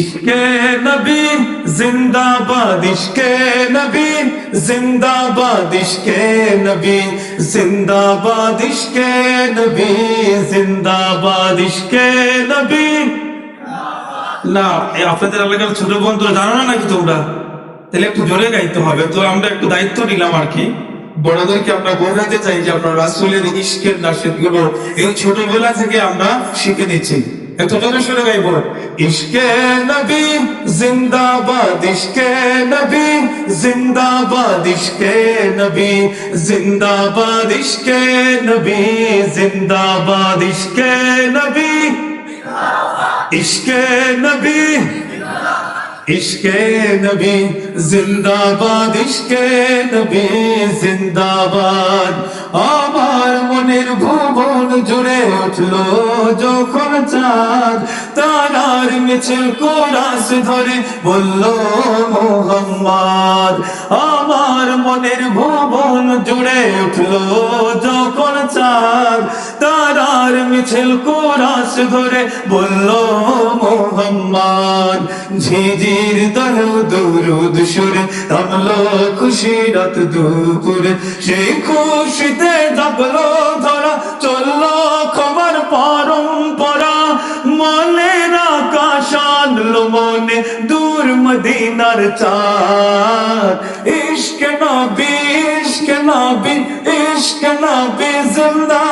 ইশকে নবী জিন্দাবাদ, ইশকে নবী জিন্দাবাদ, ইশকে নবী জিন্দাবাদ, ইশকে নবী জিন্দাবাদ, ইশকে নবী। না, এই আপনাদের এলাকার ছোট বোন তো জানো না নাকি তোমরা? তাহলে একটু জোরে গাইতে হবে, তো আমরা একটু দায়িত্ব নিলাম আর কি। বড়দেরকে আমরা বোঝাতে চাই যে আমরা রাসুলের ইস্কের নাসিদগুলো এই ছোটবেলা থেকে আমরা শিখে নিচ্ছি। একটু জোরে গাই বলেন, ইশকে নবী, জিন্দাবাদ, ইশকে নবী, জিন্দাবাদ, ইশকে নবী, জিন্দাবাদ, ইশকে নবী, জিন্দাবাদ, ইশকে নবী ইশকে নবী ইশকে নবী জিন্দাবাদ ইশকে নবী জিন্দাবাদ আমার মনের ভুবন জুড়ে উঠল যখন চাঁদ তারার মিছিল কোরাস ধরে বলল মোহাম্মদ আমার মনের ভবন জুড়ে উঠল যখন চাঁদ তারার মিছিল কোরাস ধরে বলল মোহাম্মদ ঝিঝির দল দুরুদ সুরে, থামলো খুশি রাত দুপুর। সেই খুশিতে জাগলো ধরা, চলল খবর পরম্পরা। মনের আকাশ আনলো মনে দূর মদিনার চাঁদ। ইশক নবী ইশক নবী ইশক নবী, জিন্দাবাদ।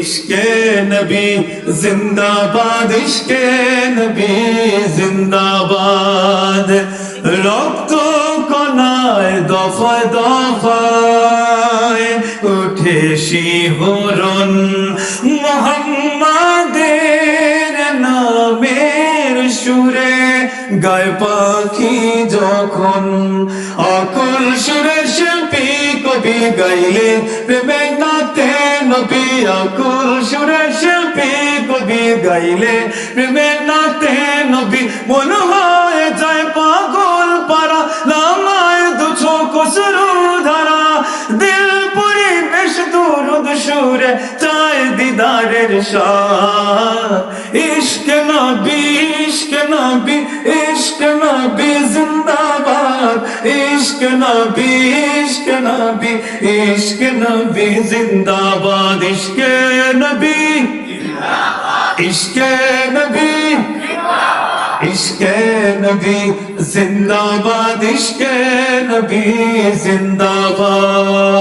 ইশকে নবী, জিন্দাবাদ, ইশকে নবী, জিন্দাবাদ। রক্ত কণায় দফায় দফায় উঠে শিহরণ মোহাম্মদের নামের সুরে গায় পাখি যখন। অকুল সুরে শিল্পী কবি গাইলে প্রেমে নাতে নবী অকুল সুরে শিল্পী কবি গাইলে প্রেমে নাতে নবী, মন হয় যায় পাগল পারা নামায় দুছো কসরু ধারা। দিল পরিবেশ দুরুদ সুরে চায় দিদারের শাহ ইশক নবী ইশক নবী ইশক নবী জিন্দাবাদ। ইশক নবী ইশক নবী ইশক নবী, জিন্দাবাদ, ইশক নবী। ইশক নবী, ইশকে নবী, জিন্দাবাদ, ইশকে নবী, জিন্দাবাদ।